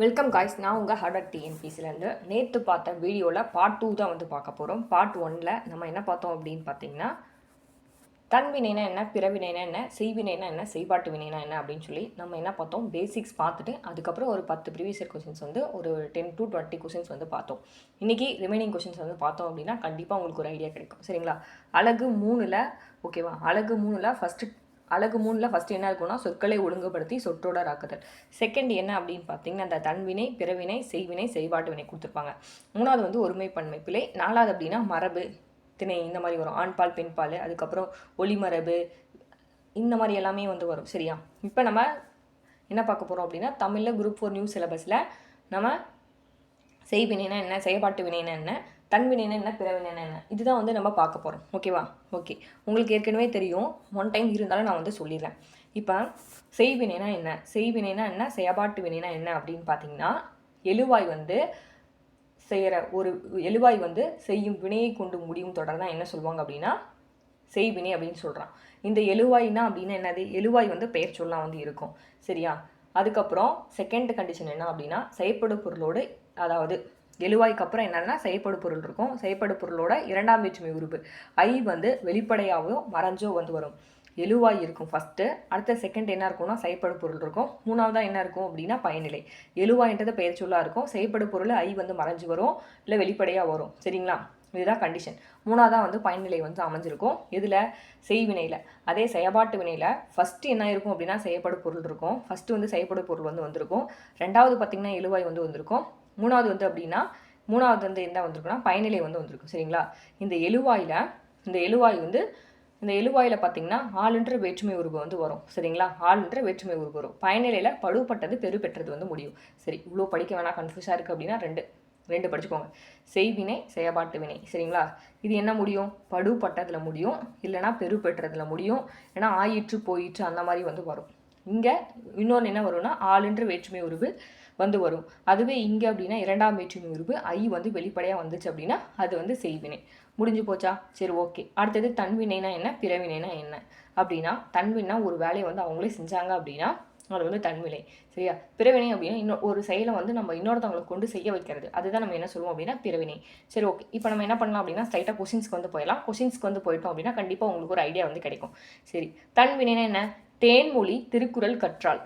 Welcome guys நான் உங்கள் harder டிஎன்பிசிலேருந்து நேற்று பார்த்த வீடியோவில் பார்ட் டூ தான் வந்து பார்க்க போகிறோம் பார்ட் ஒனில் நம்ம என்ன பார்த்தோம் அப்படின்னு பார்த்தீங்கன்னா தன்வினைனா என்ன பிறவினைனா என்ன செய்வினைனா என்ன செய்பாட்டு வினைனா என்ன அப்படின்னு சொல்லி நம்ம என்ன பார்த்தோம்? பேசிக்ஸ் பார்த்துட்டு அதுக்கப்புறம் ஒரு பத்து ப்ரீவியஸ் இயர் கொஷின்ஸ் வந்து ஒரு டென் டு டுவெண்ட்டி கொஷின்ஸ் வந்து பார்த்தோம். இன்றைக்கி ரிமைனிங் கொஷின்ஸ் வந்து பார்த்தோம் அப்படின்னா கண்டிப்பாக உங்களுக்கு ஒரு ஐடியா கிடைக்கும். சரிங்களா? அழகு மூணில் ஓகேவா அழகு மூணில் ஃபஸ்ட்டு அழகு மூணில் ஃபஸ்ட்டு என்ன இருக்கும்னா சொற்களை ஒழுங்குபடுத்தி சொற்றொடராக்குதல் செகண்ட் என்ன அப்படின்னு பார்த்தீங்கன்னா அந்த தன்வினை பிறவினை செய்வினை செய்பாட்டு வினை கொடுத்துருப்பாங்க. மூணாவது வந்து ஒருமை பன்மை பிழை. நாலாவது அப்படின்னா மரபு திணை இந்த மாதிரி வரும். ஆண்பால் பெண்பால் அதுக்கப்புறம் ஒளிமரபு இந்த மாதிரி எல்லாமே வந்து வரும். சரியா? இப்போ நம்ம என்ன பார்க்க போகிறோம் அப்படின்னா தமிழில் குரூப் ஃபோர் நியூ சிலபஸில் நம்ம செய்வினைனா என்ன செயல்பாட்டு வினைனா என்ன தன்வினைனா என்ன பிறவினைனா என்ன இதுதான் வந்து நம்ம பார்க்க போகிறோம் ஓகேவா ஓகே உங்களுக்கு ஏற்கனவே தெரியும். ஒன் டைம் இருந்தாலும் நான் வந்து சொல்லிடுறேன். இப்போ செய்வினைனா என்ன? செய்வினைனா என்ன? செயபாட்டு வினைனா என்ன? அப்படின்னு பார்த்தீங்கன்னா எழுவாய் வந்து செய்கிற ஒரு எழுவாய் வந்து செய்யும் வினையை கொண்டு முடியும் தொடர் தான் என்ன சொல்லுவாங்க அப்படின்னா செய்வினை அப்படின்னு சொல்கிறான் இந்த எழுவாய்னா அப்படின்னா என்னது? எழுவாய் வந்து பெயர் சொல்லாம் வந்து இருக்கும். சரியா? அதுக்கப்புறம் செகண்ட் கண்டிஷன் என்ன அப்படின்னா செயற்படும் பொருளோடு அதாவது எழுவாய்க்கு அப்புறம் என்னென்னா செயற்படு பொருள் இருக்கும். செயற்படு பொருளோட இரண்டாம் வேற்றுமை உறுப்பு ஐ வந்து வெளிப்படையாகவோ மறைஞ்சோ வந்து வரும். எழுவாய் இருக்கும் ஃபஸ்ட்டு அடுத்த செகண்ட் என்ன இருக்கும்னா செயற்படு பொருள் இருக்கும். மூணாவதாக என்ன இருக்கும் அப்படின்னா பயனிலை. எழுவாயின்றது பெயர் சொல்லாக இருக்கும். செயற்படு பொருள் ஐ வந்து மறைஞ்சு வரும். இல்லை வெளிப்படையாக வரும். சரிங்களா? இதுதான் கண்டிஷன் மூணாவதாக வந்து பயனிலை வந்து அமைஞ்சிருக்கும். இதில் செய்வினையில். அதே செயபாட்டு வினையில் ஃபஸ்ட்டு என்ன இருக்கும் அப்படின்னா செயற்படு பொருள் இருக்கும். ஃபஸ்ட்டு வந்து செயற்படு பொருள் வந்து வந்திருக்கும். ரெண்டாவது பார்த்திங்கன்னா எழுவாய் வந்து வந்திருக்கும். மூணாவது வந்து அப்படின்னா மூணாவது வந்து என்ன வந்திருக்குன்னா பயனிலை வந்து வந்திருக்கும் சரிங்களா? இந்த எழுவாயில் இந்த எழுவாய் வந்து இந்த எழுவாயில் பார்த்தீங்கன்னா ஆளுன்ற வேற்றுமை உருவு வந்து வரும் சரிங்களா? ஆளுன்ற வேற்றுமை உருவு வரும். பயனிலையில் படுபட்டது பெறுபெற்றது வந்து முடியும் சரி. இவ்வளோ படிக்க வேணாம் கன்ஃபியூஸாக இருக்குது அப்படின்னா ரெண்டு ரெண்டு படிச்சுக்கோங்க. செய்வினை செயபாட்டு வினை சரிங்களா? இது என்ன முடியும்? படுபட்டதில் முடியும் இல்லைனா பெரு பெற்றதில் முடியும் ஏன்னா ஆயிற்று போயிற்று அந்த மாதிரி வந்து வரும். இங்கே இன்னொன்று என்ன வரும்னா ஆளுன்ற வேற்றுமை உருவு வந்து வரும். அதுவே இங்கே அப்படின்னா இரண்டாம் வேற்றுமை உருவு ஐ வந்து வெளிப்படையாக வந்துச்சு அப்படின்னா அது வந்து செய்வினை. முடிஞ்சு போச்சா? சரி ஓகே. அடுத்தது தன்வினைனா என்ன? பிறவினைனா என்ன? அப்படின்னா தன்வினா ஒரு வேலையை வந்து அவங்களே செஞ்சாங்க அப்படின்னா அது வந்து தன்வினை சரியா? பிறவினை அப்படின்னா இன்னொரு ஒரு செயலை வந்து நம்ம இன்னொருத்தவங்களை கொண்டு செய்ய வைக்கிறது. அதுதான் நம்ம என்ன சொல்லுவோம் அப்படின்னா பிறவினை. சரி ஓகே. இப்போ நம்ம என்ன பண்ணலாம் அப்படின்னா ஸ்ட்ரைட்டாக கொஷின்ஸ்க்கு வந்து போயிடலாம். கொஷின்ஸ்க்கு வந்து போயிட்டோம் அப்படின்னா கண்டிப்பாக உங்களுக்கு ஒரு ஐடியா வந்து கிடைக்கும். சரி. தன்வினைனா என்ன? தேன்மொழி திருக்குறள் கற்றால்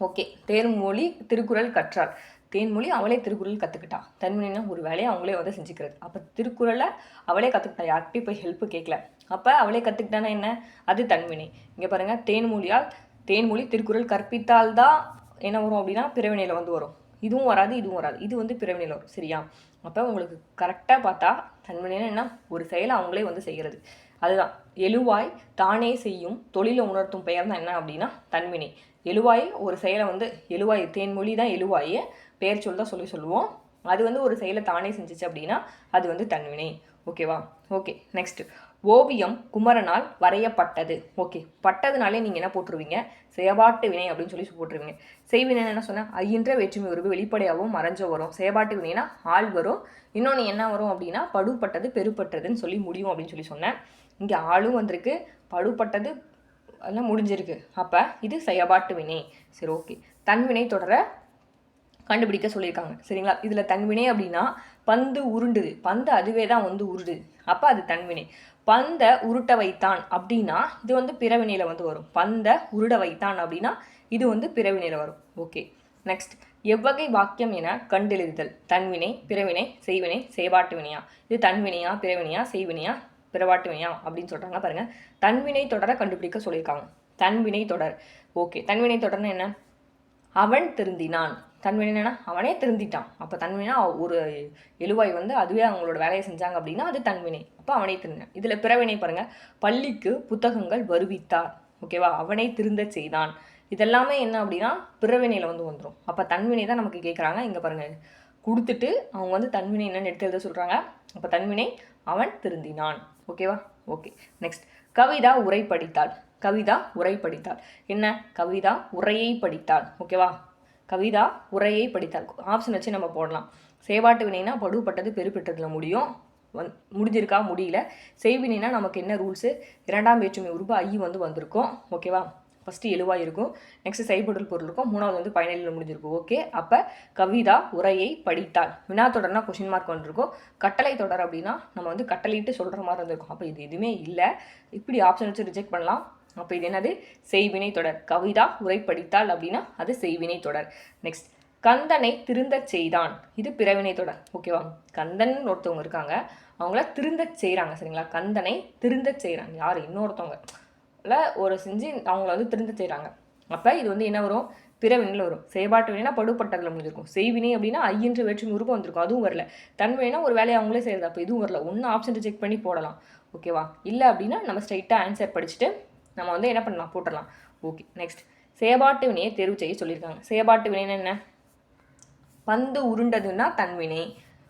ஓகே. தேன்மொழி திருக்குறள் கற்றால் தேன்மொழி அவளே திருக்குறள் கற்றுக்கிட்டா தன்மொழினா ஒரு வேலையை அவங்களே வந்து செஞ்சுக்கிறது. அப்போ திருக்குறளை அவளே கற்றுக்கிட்டா யார்கிட்டையும் போய் ஹெல்ப்பு கேட்கல அப்போ அவளே கற்றுக்கிட்டானா என்ன? அது தன்வினை இங்கே பாருங்கள் தேன்மொழியால் தேன்மொழி திருக்குறள் கற்பித்தால் தான் என்ன வரும் அப்படின்னா பிறவினையில் வந்து வரும். இதுவும் வராது இதுவும் வராது. இது வந்து பிறவினையில் வரும். சரியா? அப்போ உங்களுக்கு கரெக்டாக பார்த்தா தன்மையான என்ன? ஒரு செயலை அவங்களே வந்து செய்கிறது அதுதான். எழுவாய் தானே செய்யும் தொழிலை உணர்த்தும் பெயர் தான் என்ன அப்படின்னா தன்வினை. எழுவாய் ஒரு செயலை வந்து எழுவாய் தேன்மொழி தான் எழுவாய். பெயர் சொல் தான் சொல்லி சொல்லுவோம். அது வந்து ஒரு செயலை தானே செஞ்சிச்சு அப்படின்னா அது வந்து தன்வினை. ஓகேவா? ஓகே நெக்ஸ்ட்டு ஓவியம் குமரனால் வரையப்பட்டது. ஓகே பட்டதுனாலே நீங்கள் என்ன போட்டுருவீங்க? செயபாட்டு வினை அப்படின்னு சொல்லி போட்டுருவீங்க. செய்வினை என்ன சொன்னால் ஐயின்ற வேற்றுமை உருவு வெளிப்படையாகவும் மறைஞ்ச வரும் செயபாட்டு வினைனா ஆள் வரும். இன்னொன்று என்ன வரும் அப்படின்னா படுபட்டது பெருப்பட்டதுன்னு சொல்லி முடியும் அப்படின்னு சொல்லி சொன்னேன். இங்கே ஆளும் வந்திருக்கு படுபட்டது எல்லாம் முடிஞ்சிருக்கு. அப்போ இது செயபாட்டு வினை. சரி ஓகே தன்வினை தொடர கண்டுபிடிக்க சொல்லியிருக்காங்க. சரிங்களா? இதில் தன்வினை அப்படின்னா பந்து உருண்டுது. பந்து அதுவே தான் வந்து உருடுது அப்போ அது தன்வினை பந்தை உருட்ட வைத்தான் அப்படின்னா இது வந்து பிறவினையில் வந்து வரும். பந்தை உருட வைத்தான் அப்படின்னா இது வந்து பிறவினையில் வரும். ஓகே நெக்ஸ்ட் எவ்வகை வாக்கியம் என கண்டெழுதுதல். தன்வினை பிறவினை செய்வினை செயபாட்டு வினையா இது தன்வினையா பிறவினையா செய்வினையா பிறவாட்டு வினையா அப்படின்னு சொல்கிறாங்க பாருங்கள் தன்வினை தொடரை கண்டுபிடிக்க சொல்லியிருக்காங்க. தன்வினை தொடர். ஓகே தன்வினை தொடர்னா என்ன? அவன் திருந்தினான். தன்வினைனா அவனே திருந்திட்டான். அப்போ தன்வினா ஒரு எழுவாய் வந்து அதுவே அவங்களோட வேலையை செஞ்சாங்க அப்படின்னா அது தன்வினை அப்போ அவனே திருந்தான் இதில் பிறவினை பாருங்கள் பள்ளிக்கு புத்தகங்கள் வருவித்தார். ஓகேவா அவனை திருந்த செய்தான். இதெல்லாமே என்ன அப்படின்னா பிறவினையில் வந்து வந்துடும் அப்போ தன்வினை தான் நமக்கு கேட்குறாங்க இங்கே பாருங்கள் கொடுத்துட்டு அவங்க வந்து தன்வினை என்னன்னு எடுத்து எழுத சொல்கிறாங்க அப்போ தன்வினை அவன் திருந்தினான். ஓகேவா ஓகே நெக்ஸ்ட் கவிதா உரை படித்தாள். கவிதா உரை படித்தாள். என்ன? கவிதா உரையை படித்தாள். ஓகேவா கவிதா உரையை படித்தால் ஆப்ஷன் வச்சு நம்ம போடலாம். சேவாட்டு வினைனா படுபட்டது பெருப்பெற்றதில் முடியும். வந் முடிஞ்சிருக்கா? முடியல. செய்வினைனா நமக்கு என்ன ரூல்ஸு இரண்டாம் வேற்றுமை உருவு ஐ வந்து வந்திருக்கும். ஓகேவா ஃபஸ்ட்டு எழுவாக இருக்கும். நெக்ஸ்ட் செய்பொருள் பொருள் இருக்கும். மூணாவது வந்து பயனிலையில் முடிஞ்சிருக்கும். ஓகே அப்போ கவிதா உரையை படித்தாள். வினா தொடர்னா கொஷின் மார்க் வந்துருக்கும். கட்டளை தொடர் அப்படின்னா நம்ம வந்து கட்டளையிட்டு சொல்கிற மாதிரி இருந்திருக்கும் அப்போ இது எதுவுமே இல்லை. இப்படி ஆப்ஷன் வச்சு ரிஜெக்ட் பண்ணலாம். அப்போ இது என்னது? செய்வினை தொடர். கவிதா உரை படித்தாள் அப்படின்னா அது செய்வினை தொடர். நெக்ஸ்ட் கந்தனை திருந்தச் செய்தான். இது பிறவினை தொடர். ஓகேவா கந்தன் ஒருத்தவங்க இருக்காங்க. அவங்கள திருந்தச் செய்கிறாங்க சரிங்களா? கந்தனை திருந்தச் செய்கிறாங்க யார்? இன்னொருத்தவங்க. ஒரு செஞ்சு அவங்கள வந்து திருந்த செய்கிறாங்க அப்போ இது வந்து என்ன வரும்? பிறவினில் வரும். செயல்பாட்டு வினைனா படுபட்டதில் முடிஞ்சிருக்கும் செய்வினை அப்படின்னா ஐயன்று வேற்றுமை உருவம் வந்திருக்கும். அதுவும் வரல. தன்மைனா ஒரு வேலையை அவங்களே செய்கிறது அப்போ இதுவும் வரல. ஒன்று ஆப்ஷன் செக் பண்ணி போடலாம். ஓகேவா இல்லை அப்படின்னா நம்ம ஸ்ட்ரைட்டாக ஆன்சர் படிச்சுட்டு நம்ம வந்து என்ன பண்ணலாம்? போட்டுடலாம் ஓகே நெக்ஸ்ட் செயபாட்டு வினையை தேர்வு செய்ய சொல்லியிருக்காங்க. செயற்பாட்டு வினைன்னு என்ன? பந்து உருண்டதுன்னா தன்வினை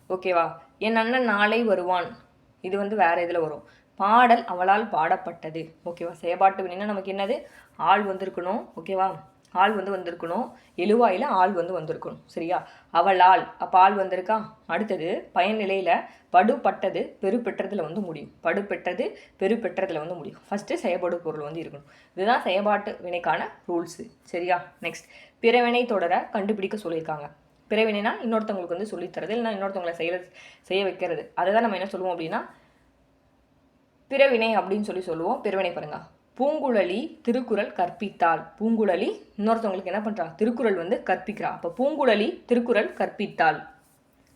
ஓகேவா என் அண்ணன் நாளை வருவான். இது வந்து வேற இதில் வரும். பாடல் அவளால் பாடப்பட்டது. ஓகேவா செயபாட்டு வினைன்னா நமக்கு என்னது? ஆள் வந்திருக்கணும். ஓகேவா ஆள் வந்து வந்திருக்கணும். எழுவாயில் ஆள் வந்து வந்திருக்கணும். சரியா? அவள் ஆள் அப்போ ஆள் வந்திருக்கா? அடுத்தது பயன்நிலையில் படுபட்டது பெருப்பெற்றதில் வந்து முடியும். படுபெற்றது பெருப்பெற்றதில் வந்து முடியும். ஃபஸ்ட்டு செயல்படு பொருள் வந்து இருக்கணும். இதுதான் செயல்பாட்டு வினைக்கான ரூல்ஸு சரியா? நெக்ஸ்ட் பிறவினை தொடர கண்டுபிடிக்க சொல்லியிருக்காங்க. பிறவினைனா இன்னொருத்தவங்களுக்கு வந்து சொல்லித்தரது. இல்லைன்னா இன்னொருத்தவங்களை செய்ய செய்ய வைக்கிறது. அதை தான் நம்ம என்ன சொல்லுவோம் அப்படின்னா பிறவினை அப்படின்னு சொல்லி சொல்லுவோம். பிறவினை பாருங்க. பூங்குழலி திருக்குறள் கற்பித்தாள். பூங்குழலி இன்னொருத்தவங்களுக்கு என்ன பண்ணுறா திருக்குறள் வந்து கற்பிக்கிறா. அப்போ பூங்குழலி திருக்குறள் கற்பித்தாள்.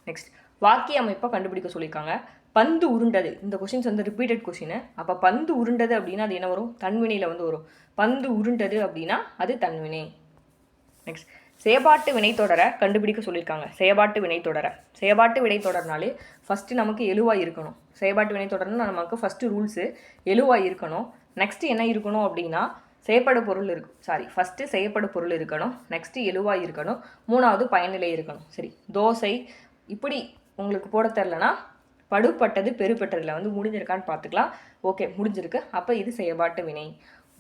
நெக்ஸ்ட் வாக்கிய அமைப்பை கண்டுபிடிக்க சொல்லியிருக்காங்க. பந்து உருண்டது. இந்த கொஷின்ஸ் வந்து ரிப்பீட்டட் கொஷின் அப்போ பந்து உருண்டது அப்படின்னா அது என்ன வரும்? தன்வினையில் வந்து வரும். பந்து உருண்டது அப்படின்னா அது தன்வினை. நெக்ஸ்ட் செயபாட்டு வினைத்தொடரை கண்டுபிடிக்க சொல்லியிருக்காங்க. செயபாட்டு வினைத்தொடரை செயபாட்டு வினைத்தொடர்னாலே ஃபஸ்ட்டு நமக்கு எழுவாக இருக்கணும். செயபாட்டு வினைத்தொடர்னா நமக்கு ஃபஸ்ட்டு ரூல்ஸு எழுவாக இருக்கணும். நெக்ஸ்ட்டு என்ன இருக்கணும் அப்படின்னா செயப்படு பொருள் இருக்கும் சாரி ஃபஸ்ட்டு செய்யப்படு பொருள் இருக்கணும். நெக்ஸ்ட்டு எழுவாக இருக்கணும். மூணாவது பயனிலை இருக்கணும். சரி தோசை இப்படி உங்களுக்கு போட தெரிலனா படுப்பட்டது பெருப்பட்டதில் வந்து முடிஞ்சிருக்கான்னு பார்த்துக்கலாம். ஓகே முடிஞ்சிருக்கு. அப்போ இது செயபாட்டு வினை.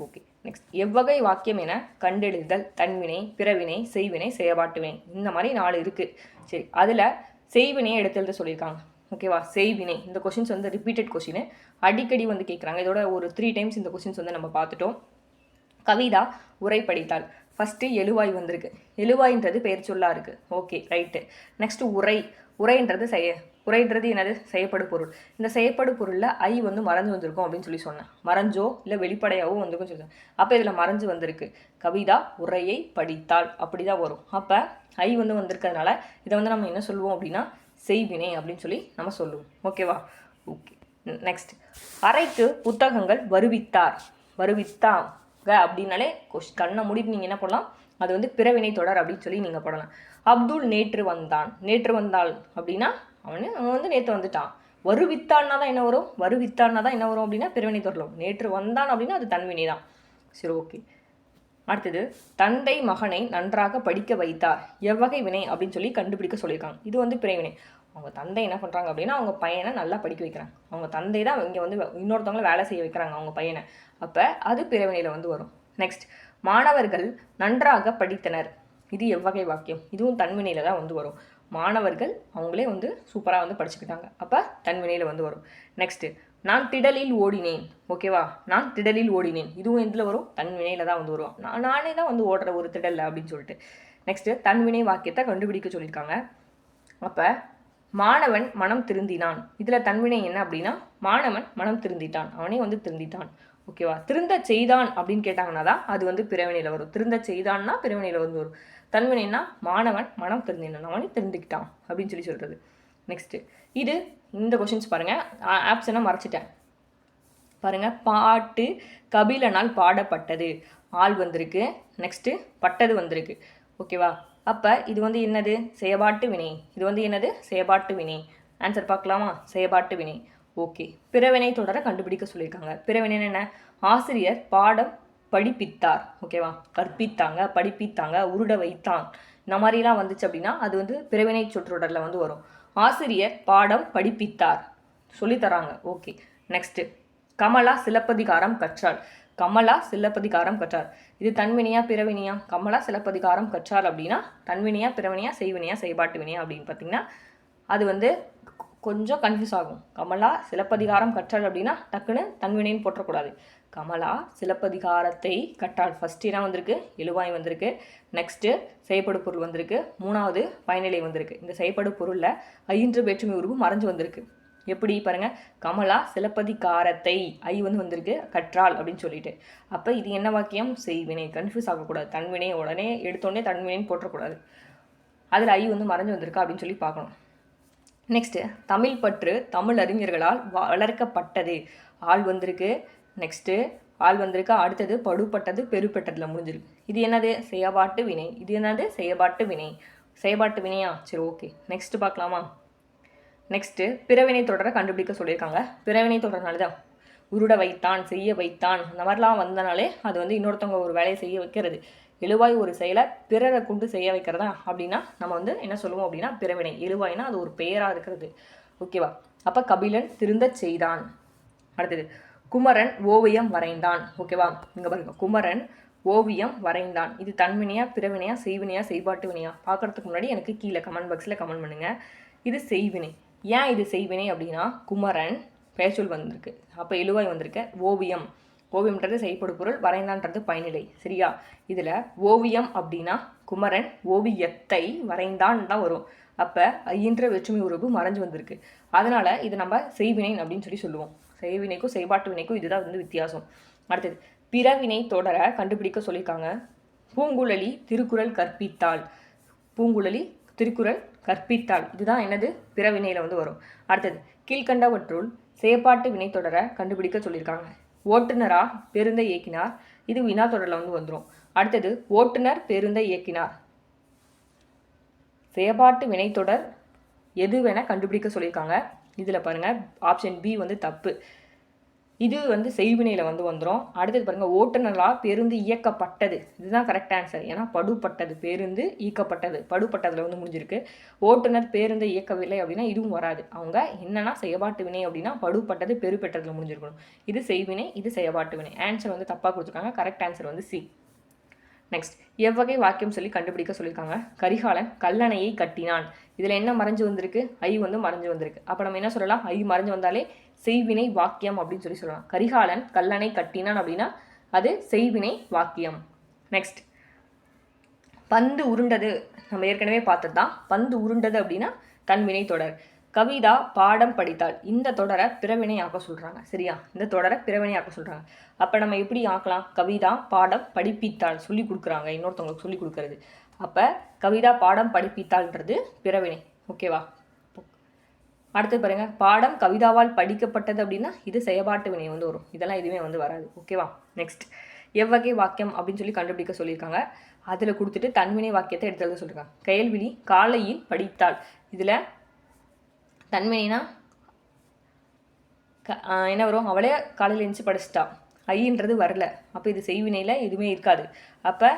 ஓகே நெக்ஸ்ட் எவ்வகை வாக்கியம் என கண்டெழுதல் தன்வினை பிறவினை செய்வினை செயபாட்டுவினை இந்த மாதிரி நாலு இருக்குது சரி அதில் செய்வினையை எடுத்துகிட்டு சொல்லியிருக்காங்க. ஓகேவா செய்வினை. இந்த கொஷின்ஸ் வந்து ரிப்பீட்டட் கொஷின் அடிக்கடி வந்து கேட்குறாங்க இதோட ஒரு த்ரீ டைம்ஸ் இந்த கொஷின்ஸ் வந்து நம்ம பார்த்துட்டோம். கவிதா உரை படித்தாள் ஃபஸ்ட்டு எழுவாய் வந்திருக்கு. எழுவாயின்றது பெயர் சொல்லா இருக்குது ஓகே ரைட்டு நெக்ஸ்ட்டு உரை. உரைன்றது செய்ய உரைன்றது என்னது? செய்யப்படு பொருள். இந்த செய்யப்படு பொருளில் ஐ வந்து மறைஞ்சு வந்திருக்கும் அப்படின்னு சொல்லி சொன்னேன். மறைஞ்சோ இல்லை வெளிப்படையாகவும் வந்திருக்கும் சொல்லி அப்போ இதில் மறைஞ்சு வந்திருக்கு. கவிதா உரையை படித்தாள். அப்படி தான் வரும். அப்போ ஐ வந்து வந்திருக்கிறதுனால இதை வந்து நம்ம என்ன சொல்லுவோம் அப்படின்னா செய்வினை அப்படின்னு சொல்லி நம்ம சொல்லுவோம். ஓகேவா ஓகே நெக்ஸ்ட் அறைக்கு புத்தகங்கள் வருவித்தார். வருவித்தாங்க அப்படின்னாலே கொஷ் கண்ணை முடிவு நீங்கள் என்ன பண்ணலாம்? அது வந்து பிறவினை தொடர் அப்படின்னு சொல்லி நீங்கள் போடலாம். அப்துல் நேற்று வந்தான். நேற்று வந்தாள் அப்படின்னா அவனு அவன் வந்து நேற்று வந்துட்டான். வருவித்தான்னா தான் என்ன வரும்? வருவித்தான்னா தான் என்ன வரும் அப்படின்னா பிறவினை தொடரும் நேற்று வந்தான் அப்படின்னா அது தன்வினை தான் சரி ஓகே. அடுத்தது தந்தை மகனை நன்றாக படிக்க வைத்தார். எவ்வகை வினை அப்படின்னு சொல்லி கண்டுபிடிக்க சொல்லியிருக்காங்க. இது வந்து பிறவினை அவங்க தந்தை என்ன பண்ணுறாங்க அப்படின்னா அவங்க பையனை நல்லா படிக்க வைக்கிறாங்க. அவங்க தந்தை தான் இங்கே வந்து இன்னொருத்தவங்கள வேலை செய்ய வைக்கிறாங்க அவங்க பையனை. அப்போ அது பிறவினையில் வந்து வரும். நெக்ஸ்ட் மாணவர்கள் நன்றாக படித்தனர். இது எவ்வகை வாக்கியம். இதுவும் தன்வினையில் தான் வந்து வரும். மாணவர்கள் அவங்களே வந்து சூப்பராக வந்து படிச்சுக்கிட்டாங்க. அப்போ தன்வினையில் வந்து வரும். நெக்ஸ்ட்டு நான் திடலில் ஓடினேன். ஓகேவா நான் திடலில் ஓடினேன். இதுவும் எதில் வரும்? தன்வினையில் தான் வந்து வரும். நான் நானே தான் வந்து ஓடுற ஒரு திடல் அப்படின்னு சொல்லிட்டு. நெக்ஸ்ட்டு தன்வினை வாக்கியத்தை கண்டுபிடிக்க சொல்லியிருக்காங்க. அப்போ மாணவன் மனம் திருந்தினான். இதில் தன்வினை என்ன அப்படின்னா மாணவன் மனம் திருந்திட்டான். அவனே வந்து திருந்திட்டான். ஓகேவா? திருந்த செய்தான் அப்படின்னு கேட்டாங்கன்னா தான் அது வந்து பிறவினையில் வரும். திருந்த செய்தான்னா பிறவினையில் வந்து வரும். தன்வினைன்னா மாணவன் மனம் திருந்தினான். அவனே திருந்திக்கிட்டான் அப்படின்னு சொல்லி சொல்கிறது நெக்ஸ்ட்டு இது இந்த கொஷின்ஸ் பாருங்கள் ஆப்ஷனை மறைச்சிட்டேன். பாருங்கள் பாட்டு கபிலனால் பாடப்பட்டது. ஆள் வந்திருக்கு. நெக்ஸ்ட்டு பட்டது வந்திருக்கு. ஓகேவா? அப்போ இது வந்து என்னது? செயபாட்டு வினை. இது வந்து என்னது? செயபாட்டு வினை. ஆன்சர் பார்க்கலாமா? செயபாட்டு வினை. ஓகே. பிறவினை தொடர கண்டுபிடிக்க சொல்லியிருக்காங்க. பிறவினை என்ன? ஆசிரியர் பாடம் படிப்பித்தார். ஓகேவா கற்பித்தாங்க படிப்பித்தாங்க உருட வைத்தான். இந்த மாதிரிலாம் வந்துச்சு அப்படின்னா அது வந்து பிறவினை சொற்றொடரில் வந்து வரும். ஆசிரியர் பாடம் படிப்பித்தார். சொல்லித்தராங்க. ஓகே நெக்ஸ்ட்டு கமலா சிலப்பதிகாரம் கற்றாள். கமலா சிலப்பதிகாரம் கற்றார் இது தன்வினியா பிறவினியா? கமலா சிலப்பதிகாரம் கற்றார் அப்படின்னா தன்வினியா பிறவினியா செய்வினியா செய்பாட்டு வினியா அப்படின்னு பார்த்தீங்கன்னா அது வந்து கொஞ்சம் கன்ஃபியூஸ் ஆகும். கமலா சிலப்பதிகாரம் கற்றாள் அப்படின்னா டக்குன்னு தன்வினைன்னு போட்டக்கூடாது கமலா சிலப்பதிகாரத்தை கற்றாள். ஃபஸ்ட் என்ன வந்திருக்கு? எழுவாய் வந்திருக்கு. நெக்ஸ்ட்டு செய்யப்படு பொருள் வந்திருக்கு. மூணாவது பயனிலை வந்திருக்கு. இந்த செய்யப்படு பொருளில் ஐயின்று வேற்றுமை உருவு மறைஞ்சு வந்திருக்கு. எப்படி பாருங்கள் கமலா சிலப்பதிகாரத்தை ஐ வந்து வந்திருக்கு. கற்றாள் அப்படின்னு சொல்லிட்டு. அப்போ இது என்ன வாக்கியம்? செய்வினை. கன்ஃபியூஸ் ஆகக்கூடாது. தன்வினை உடனே எடுத்தோடனே தன்வினைன்னு போட்டக்கூடாது அதில் ஐ வந்து மறைஞ்சு வந்திருக்கா அப்படின்னு சொல்லி பார்க்கணும். நெக்ஸ்ட்டு தமிழ் பற்று தமிழ் அறிஞர்களால் வளர்க்கப்பட்டது. ஆள் வந்திருக்கு. நெக்ஸ்ட்டு ஆள் வந்திருக்கு. அடுத்தது படுப்பட்டது பெருப்பட்டதில் முடிஞ்சிருக்கு. இது என்னது? செயபாட்டு வினை. இது என்னது? செயபாட்டு வினை. செயபாட்டு வினையா? சரி ஓகே நெக்ஸ்ட் பார்க்கலாமா? நெக்ஸ்ட்டு பிறவினை தொடரை கண்டுபிடிக்க சொல்லியிருக்காங்க. பிறவினை தொடர்னால தான். உருட வைத்தான் செய்ய வைத்தான். அந்த மாதிரிலாம் வந்தனாலே அது வந்து இன்னொருத்தவங்க ஒரு வேலையை செய்ய வைக்கிறது. எழுவாய் ஒரு செயலை பிறரை கொண்டு செய்ய வைக்கிறதா அப்படின்னா நம்ம வந்து என்ன சொல்லுவோம் அப்படின்னா பிறவினை. எழுவாய்னா அது ஒரு பெயராக இருக்கிறது. ஓகேவா அப்போ கபிலன் திருந்த செய்தான். அடுத்தது குமரன் ஓவியம் வரைந்தான். ஓகேவா இங்கே பாருங்க. குமரன் ஓவியம் வரைந்தான். இது தன்வினையா பிறவினையா செய்வினையா செய்பாட்டு வினையா? பார்க்கறதுக்கு முன்னாடி எனக்கு கீழே கமெண்ட் பாக்ஸில் கமெண்ட் பண்ணுங்கள் இது செய்வினை. ஏன் இது செய்வினை அப்படின்னா குமரன் பெயர்ச்சொல் வந்திருக்கு. அப்போ எழுவாய் வந்திருக்கு. ஓவியம். ஓவியம்ன்றது செய்யப்படும் பொருள் வரைந்தான்றது பயனிலை. சரியா? இதில் ஓவியம் அப்படின்னா குமரன் ஓவியத்தை வரைந்தான் தான் வரும். அப்போ ஐயின்ற வெற்றுமை உறவு மறைஞ்சு வந்திருக்கு. அதனால் இது நம்ம செய்வினை அப்படின்னு சொல்லி சொல்லுவோம். செய்வினைக்கும் செய்பாட்டு வினைக்கும் இதுதான் வந்து வித்தியாசம். அடுத்தது பிறவினை தொடர கண்டுபிடிக்க சொல்லியிருக்காங்க. பூங்குழலி திருக்குறள் கற்பித்தாள். பூங்குழலி திருக்குறள் கற்பித்தாள். இதுதான் என்னது? பிறவினையில் வந்து வரும். அடுத்தது கீழ்கண்டவற்றுள் செயற்பாட்டு வினைத்தொடரை கண்டுபிடிக்க சொல்லியிருக்காங்க. ஓட்டுநரா பேருந்தை இயக்கினார். இது வினா தொடரில் வந்து வந்துடும் அடுத்தது ஓட்டுநர் பேருந்தை இயக்கினார். செயற்பாட்டு வினைத்தொடர் எதுவென கண்டுபிடிக்க சொல்லியிருக்காங்க. இதில் பாருங்கள் ஆப்ஷன் பி வந்து தப்பு. இது வந்து செய்வினையில் வந்து வந்துடும் அடுத்தது பாருங்கள் ஓட்டுநராக பேருந்து இயக்கப்பட்டது. இதுதான் கரெக்ட் ஆன்சர் ஏன்னா படுப்பட்டது பேருந்து ஈக்கப்பட்டது படுப்பட்டதில் வந்து முடிஞ்சிருக்கு. ஓட்டுநர் பேருந்து இயக்கவில்லை அப்படின்னா இதுவும் வராது. அவங்க என்னென்னா செயபாட்டு வினை அப்படின்னா படுப்பட்டது பெருப்பெட்டதில் முடிஞ்சிருக்கணும். இது செய்வினை இது செயபாட்டு வினை. ஆன்சர் வந்து தப்பாக கொடுத்துருக்காங்க. கரெக்ட் ஆன்சர் வந்து சி நெக்ஸ்ட் எவ்வகை வாக்கியம் சொல்லி கண்டுபிடிக்க சொல்லியிருக்காங்க. கரிகாலன் கல்லணையை கட்டினான். இதில் என்ன மறைஞ்சு வந்திருக்கு? ஐ வந்து மறைஞ்சு வந்திருக்கு. அப்போ நம்ம என்ன சொல்லலாம்? ஐ மறைஞ்சு வந்தாலே செய்வினை வாக்கியம் அப்படின்னு சொல்லி சொல்லலாம். கரிகாலன் கல்லணை கட்டினான் அப்படின்னா அது செய்வினை வாக்கியம். நெக்ஸ்ட் பந்து உருண்டது. நம்ம ஏற்கனவே பார்த்தது தான் பந்து உருண்டது அப்படின்னா தன்வினை தொடர். கவிதா பாடம் படித்தாள். இந்த தொடரை பிறவினை ஆக்க சொல்கிறாங்க சரியா? இந்த தொடரை பிறவினை ஆக்க சொல்கிறாங்க அப்போ நம்ம எப்படி ஆக்கலாம்? கவிதா பாடம் படிப்பித்தாள் சொல்லி கொடுக்குறாங்க. இன்னொருத்தவங்களுக்கு சொல்லி கொடுக்குறது. அப்போ கவிதா பாடம் படிப்பித்தாள்ன்றது பிறவினை. ஓகேவா அடுத்து பாருங்கள் பாடம் கவிதாவால் படிக்கப்பட்டது அப்படின்னா இது செயபாட்டு வினை வந்து வரும். இதெல்லாம் எதுவுமே வந்து வராது. ஓகேவா நெக்ஸ்ட் எவ்வகை வாக்கியம் அப்படின்னு சொல்லி கண்டுபிடிக்க சொல்லியிருக்காங்க. அதில் கொடுத்துட்டு தன்வினை வாக்கியத்தை எடுத்து சொல்லியிருக்காங்க. கேள்வினி காலையில் படித்தாள். இதில் தன்வினைனா க என்ன வரும்? அவளே காலையில் எழுந்துச்சு படிச்சிட்டா. ஐன்றது வரல. அப்போ இது செய்வினையில் எதுவுமே இருக்காது. அப்போ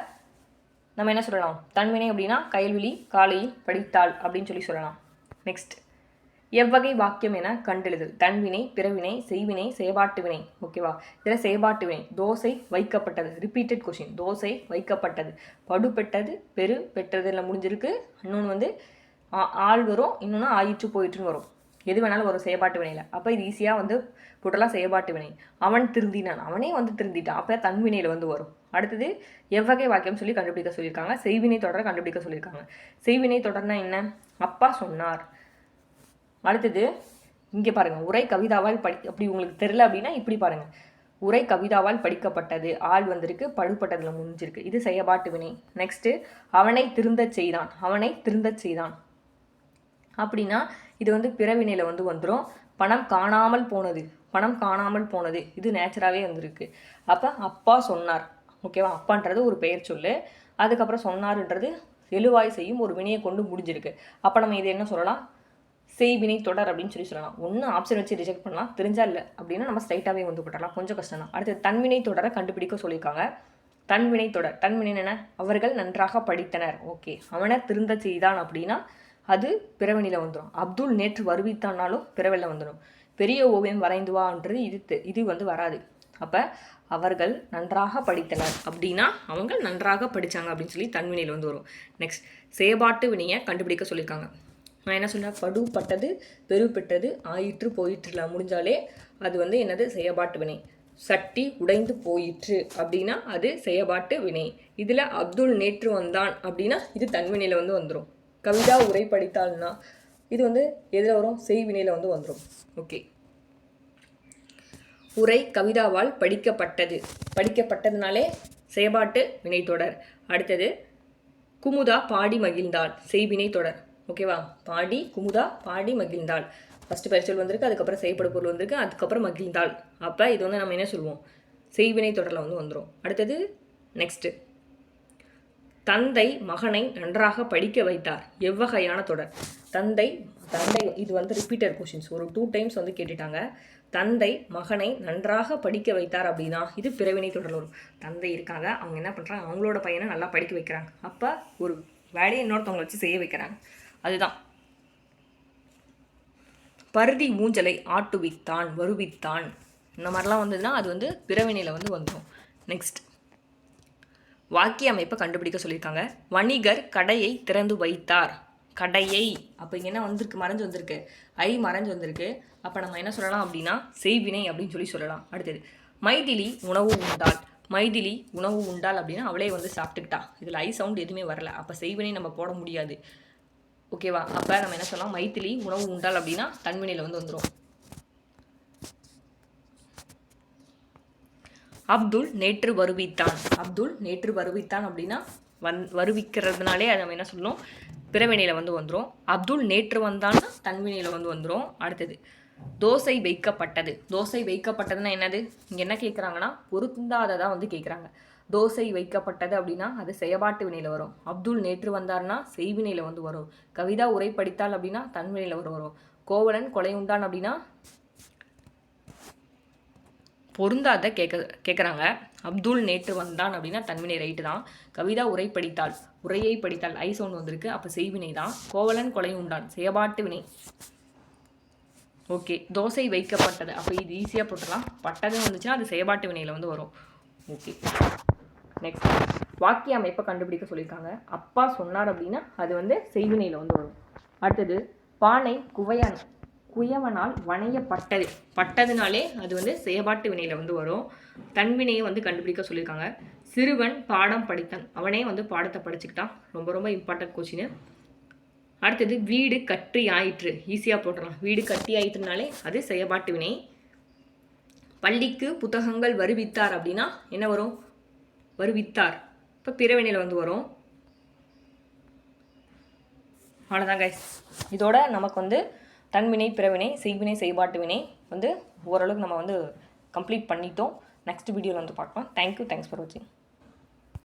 நம்ம என்ன சொல்லலாம்? தன்வினை அப்படின்னா கயல்விழி காலையில் படித்தாள் அப்படின்னு சொல்லி சொல்லலாம். நெக்ஸ்ட் எவ்வகை வாக்கியம் என கண்டெழுதல். தன்வினை பிறவினை செய்வினை செயபாட்டு வினை ஓகேவா இதில் செயபாட்டு வினை தோசை வைக்கப்பட்டது. ரிப்பீட்டட் கொஷின் தோசை வைக்கப்பட்டது. படுபெட்டது பெரு பெற்றது இல்லை முடிஞ்சிருக்கு. இன்னொன்று வந்து ஆள் வரும். இன்னொன்று ஆயிற்று போயிட்டுன்னு வரும். எது வேணாலும் வரும் செயபாட்டு வினையில் அப்போ இது ஈஸியாக வந்து போட்டலாம் செயபாட்டு வினை அவன் திருந்தினான். அவனே வந்து திருந்திட்டான். அப்போ தன்வினையில் வந்து வரும். அடுத்தது எவ்வகை வாக்கியம் சொல்லி கண்டுபிடிக்க சொல்லியிருக்காங்க. செய்வினை தொடரை கண்டுபிடிக்க சொல்லியிருக்காங்க. செய்வினை தொடர்னா என்ன? அப்பா சொன்னார். அடுத்தது இங்கே பாருங்கள் உரை கவிதாவால் படி அப்படி உங்களுக்கு தெரில அப்படின்னா இப்படி பாருங்கள் உரை கவிதாவால் படிக்கப்பட்டது ஆள் வந்திருக்கு படுப்பட்டதில் முடிஞ்சிருக்கு. இது செயபாட்டு வினை. நெக்ஸ்ட்டு அவனை திருந்தச் செய்தான். அவனை திருந்தச் செய்தான். அப்படின்னா இது வந்து பிறவினையில் வந்து வந்துடும் பணம் காணாமல் போனது. பணம் காணாமல் போனது. இது நேச்சராகவே வந்திருக்கு. அப்போ அப்பா சொன்னார். ஓகேவா அப்பான்றது ஒரு பெயர் சொல்லு. அதுக்கப்புறம் சொன்னார்ன்றது எழுவாய் செய்யும் ஒரு வினையை கொண்டு முடிஞ்சிருக்கு. அப்போ நம்ம இது என்ன சொல்லலாம்? செய்வினை தொடர் அப்படின்னு சொல்லி சொல்லலாம். ஒன்று ஆப்ஷன் வச்சு ரிஜெக்ட் பண்ணலாம். தெரிஞ்சா இல்லை அப்படின்னா நம்ம ஸ்ட்ரைட்டாகவே வந்து போட்டலாம் கொஞ்சம் கஷ்டம் தான். அடுத்து தன்வினை தொடரை கண்டுபிடிக்க சொல்லியிருக்காங்க. தன்வினை தொடர். தன்வினை என்ன அவர்கள் நன்றாக படித்தனர். ஓகே அவனை திருந்த செய்தான் அப்படின்னா அது பிறவனியில் வந்துடும் அப்துல் நேற்று வருவித்தானாலும் பிறவெளியில் வந்துடும் பெரிய ஓவியம் வரைந்து வான்றது இது இது வந்து வராது. அப்போ அவர்கள் நன்றாக படித்தனர் அப்படின்னா அவங்க நன்றாக படித்தாங்க அப்படின்னு சொல்லி தன்வினையில் வந்து வரும். நெக்ஸ்ட் செயபாட்டு வினையை கண்டுபிடிக்க சொல்லியிருக்காங்க. நான் என்ன சொன்னேன் படுப்பட்டது பெருப்பெற்றது ஆயிற்று போயிற்றுலாம். முடிஞ்சாலே அது வந்து என்னது? செயபாட்டு வினை. சட்டி உடைந்து போயிற்று அப்படின்னா அது செயபாட்டு வினை. இதில் அப்துல் நேற்று வந்தான் அப்படின்னா இது தன்வினையில் வந்து வந்துடும் கவிதா உரை படித்தாள்னா இது வந்து எதில் வரும்? செய்வினையில் வந்து வந்துடும் ஓகே. உரை கவிதாவால் படிக்கப்பட்டது. படிக்கப்பட்டதுனாலே செயபாட்டு வினைத்தொடர். அடுத்தது குமுதா பாடி மகிழ்ந்தாள். செய்வினை தொடர் ஓகேவா பாடி குமுதா பாடி மகிழ்ந்தாள். ஃபஸ்ட்டு பரிச்சொல் வந்திருக்கு அதுக்கப்புறம் செய்யப்பட பொருள் வந்திருக்கு அதுக்கப்புறம் மகிழ்ந்தாள். அப்போ இது வந்து நம்ம என்ன சொல்லுவோம்? செய்வினை தொடரில் வந்து வந்துடும் அடுத்தது நெக்ஸ்ட்டு தந்தை மகனை நன்றாக படிக்க வைத்தார். எவ்வகையான தொடர். தந்தை தந்தை இது வந்து ரிப்பீட்டட் கொஷின்ஸ் ஒரு டூ டைம்ஸ் வந்து கேட்டுட்டாங்க. தந்தை மகனை நன்றாக படிக்க வைத்தார் அப்படின்னா இது பிறவினை தொடர் வரும். தந்தை இருக்காங்க அவங்க என்ன பண்ணுறாங்க அவங்களோட பையனை நல்லா படிக்க வைக்கிறாங்க. அப்போ ஒரு வேலையை இன்னொருத்தவங்களை வச்சு செய்ய வைக்கிறாங்க. அதுதான். பருதி ஊஞ்சலை ஆட்டுவித்தான் வருவித்தான். இந்த மாதிரிலாம் வந்ததுன்னா அது வந்து பிறவினையில் வந்து வந்துடும் நெக்ஸ்ட் வாக்கிய அமைப்பை கண்டுபிடிக்க சொல்லியிருக்காங்க. வணிகர் கடையை திறந்து வைத்தார். கடையை. அப்போ இங்கே என்ன வந்திருக்கு? மறைஞ்சு வந்திருக்கு. ஐ மறைஞ்சு வந்திருக்கு. அப்போ நம்ம என்ன சொல்லலாம் அப்படின்னா செய்வினை அப்படின்னு சொல்லி சொல்லலாம். அடுத்தது மைதிலி உணவு உண்டாள். மைதிலி உணவு உண்டாள் அப்படின்னா அவளே வந்து சாப்பிட்டுக்கிட்டா. இதில் ஐ சவுண்ட் எதுவுமே வரல. அப்போ செய்வினை நம்ம போட முடியாது. ஓகேவா? அப்போ நம்ம என்ன சொல்லலாம்? மைத்திலி உணவு உண்டால் அப்படின்னா தன்மணியில் வந்து வந்துடும் அப்துல் நேற்று வருவித்தான். அப்துல் நேற்று வருவித்தான் அப்படின்னா வந் வருவிக்கிறதுனாலே அதை நம்ம என்ன சொல்லணும்? பிறவினையில் வந்து வந்துடும் அப்துல் நேற்று வந்தான்னா தன்வினையில் வந்து வந்துடும் அடுத்தது தோசை வைக்கப்பட்டது. தோசை வைக்கப்பட்டதுன்னா என்னது? இங்கே என்ன கேட்குறாங்கன்னா பொருந்தாததாக வந்து கேட்குறாங்க தோசை வைக்கப்பட்டது அப்படின்னா அது செயபாட்டு வினையில் வரும். அப்துல் நேற்று வந்தார்னா செய்வினையில் வந்து வரும். கவிதா உரை படித்தால் அப்படின்னா தன்வினையில் வரும் வரும். கோவலன் கொலை உண்டான் அப்படின்னா பொருந்தாத கேட்க கேட்குறாங்க அப்துல் நேற்று வந்தான் அப்படின்னா தன்வினை ரைட்டு தான். கவிதா உரை படித்தாள். உரையை படித்தாள். ஐ சவுண்ட் வந்திருக்கு. அப்போ செய்வினை தான். கோவலன் கொலை உண்டான். செயபாட்டு வினை. ஓகே. தோசை வைக்கப்பட்டது. அப்போ இது ஈஸியாக போட்டுடலாம். பட்டதும் வந்துச்சுன்னா அது செயபாட்டு வினையில் வந்து வரும். ஓகே. நெக்ஸ்ட் வாக்கிய அமைப்பை கண்டுபிடிக்க சொல்லியிருக்காங்க. அப்பா சொன்னார் அப்படின்னா அது வந்து செய்வினையில் வந்து வரும். அடுத்தது பானை குவையான் குயவனால் வணையப்பட்டது. பட்டதுனாலே அது வந்து செயபாட்டு வினையில் வந்து வரும். தன்வினையை வந்து கண்டுபிடிக்க சொல்லியிருக்காங்க. சிறுவன் பாடம் படித்தான். அவனே வந்து பாடத்தை படிச்சுக்கிட்டான். ரொம்ப ரொம்ப இம்பார்ட்டன்ட் கொஸ்டின் அடுத்தது வீடு கட்டி ஆயிற்று. ஈஸியாக போட்டுடலாம். வீடு கட்டி ஆயிற்றுனாலே அது செயபாட்டு வினை. பள்ளிக்கு புத்தகங்கள் வருவித்தார் அப்படின்னா என்ன வரும்? வருவித்தார். இப்போ பிறவினையில் வந்து வரும். அவ்வளோதான் கைஸ் இதோட நமக்கு வந்து தன்வினை பிறவினை செய்வினை செய்பாட்டு வினை வந்து ஓரளவுக்கு நம்ம வந்து கம்ப்ளீட் பண்ணிட்டோம். நெக்ஸ்ட் வீடியோவில் வந்து பார்க்கலாம். தேங்க்யூ தேங்க்ஸ் ஃபார் வாட்சிங்